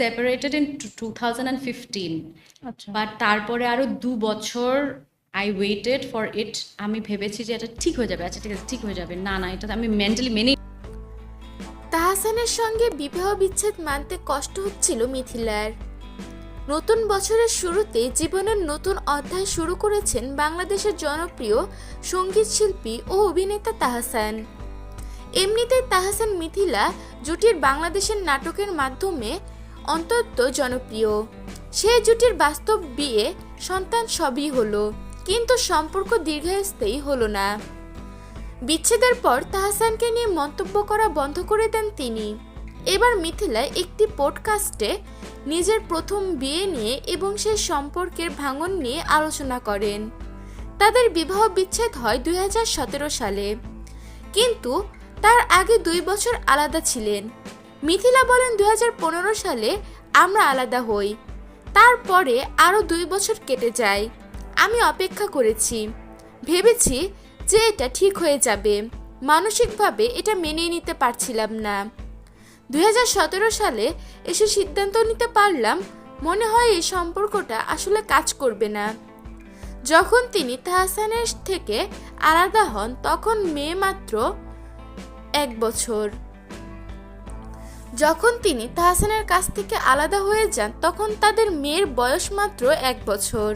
Separated in two thousand and fifteen আচ্ছা। But তারপরে আরও দু বছর আই ওয়েটেড ফর ইট আমি ভেবেছি যে এটা ঠিক হয়ে যাবে। আচ্ছা ঠিক আছে ঠিক হয়ে যাবে। না না এটা আমি মেন্টালি মেনে তাহসানের সঙ্গে বিবাহ বিচ্ছেদ মানতে কষ্ট হচ্ছিল মিথিলার। নতুন বছরের শুরুতে জীবনের নতুন অধ্যায় শুরু করেছেন বাংলাদেশের জনপ্রিয় সংগীত শিল্পী ও অভিনেতা তাহসান। এমনিতেই তাহসান মিথিলা জুটির বাংলাদেশের নাটকের মাধ্যমে অন্তত জনপ্রিয়। সেই জুটির বাস্তব বিয়ে সন্তান সবই হলো, কিন্তু সম্পর্ক দীর্ঘস্থায়ী হলো না। বিচ্ছেদের পর তাহসানকে নিয়ে মন্তব্য করা বন্ধ করে দেন তিনি। এবার মিথিলা একটি পডকাস্টে নিজের প্রথম বিয়ে নিয়ে এবং সেই সম্পর্কের ভাঙন নিয়ে আলোচনা করেন। তাদের বিবাহ বিচ্ছেদ হয় দুই হাজার সতেরো সালে। কিন্তু তার আগে দুই বছর আলাদা ছিলেন। মিথিলা বলেন দু হাজার পনেরো সালে আমরা আলাদা হই। তারপরে আরও দুই বছর কেটে যায়। আমি অপেক্ষা করেছি। ভেবেছি যে এটা ঠিক হয়ে যাবে। মানসিকভাবে এটা মেনে নিতে পারছিলাম না। দু হাজার সতেরো সালে এসে সিদ্ধান্ত নিতে পারলাম, মনে হয় এই সম্পর্কটা আসলে কাজ করবে না। যখন তিনি তাহসানের থেকে আলাদা হন, তখন মেয়ে মাত্র এক বছর। যখন তিনি তাহসানের কাছ থেকে আলাদা হয়ে যান, তখন তাদের মেয়ের বয়স মাত্র এক বছর।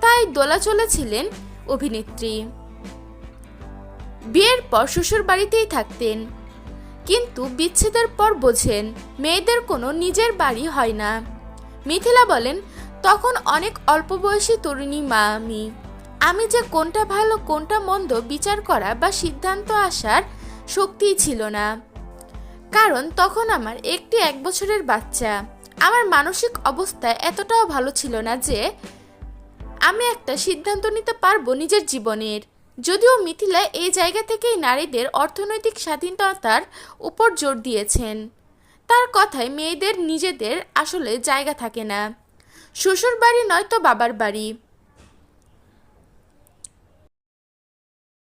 তাই দোলাচলে ছিলেন অভিনেত্রী। বিয়ের পর শ্বশুর বাড়িতেই থাকতেন। কিন্তু বিচ্ছেদের পর বোঝেন, মেয়েদের কোনো নিজের বাড়ি হয় না। মিথিলা বলেন, তখন অনেক অল্প বয়সী তরুণী মা আমি। আমি যে কোনটা ভালো, কোনটা মন্দ বিচার করা বা সিদ্ধান্ত আসার শক্তিই ছিল না। কারণ তখন আমার একটি এক বছরের বাচ্চা। আমার মানসিক অবস্থা এতটাও ভালো ছিল না যে আমি একটা সিদ্ধান্ত নিতে পারব নিজের জীবনের। যদিও মিথিলা এই জায়গা থেকেই নারীদের অর্থনৈতিক স্বাধীনতার উপর জোর দিয়েছেন। তার কথায় মেয়েদের নিজেদের আসলে জায়গা থাকে না। শ্বশুর বাড়ি নয়তো বাবার বাড়ি।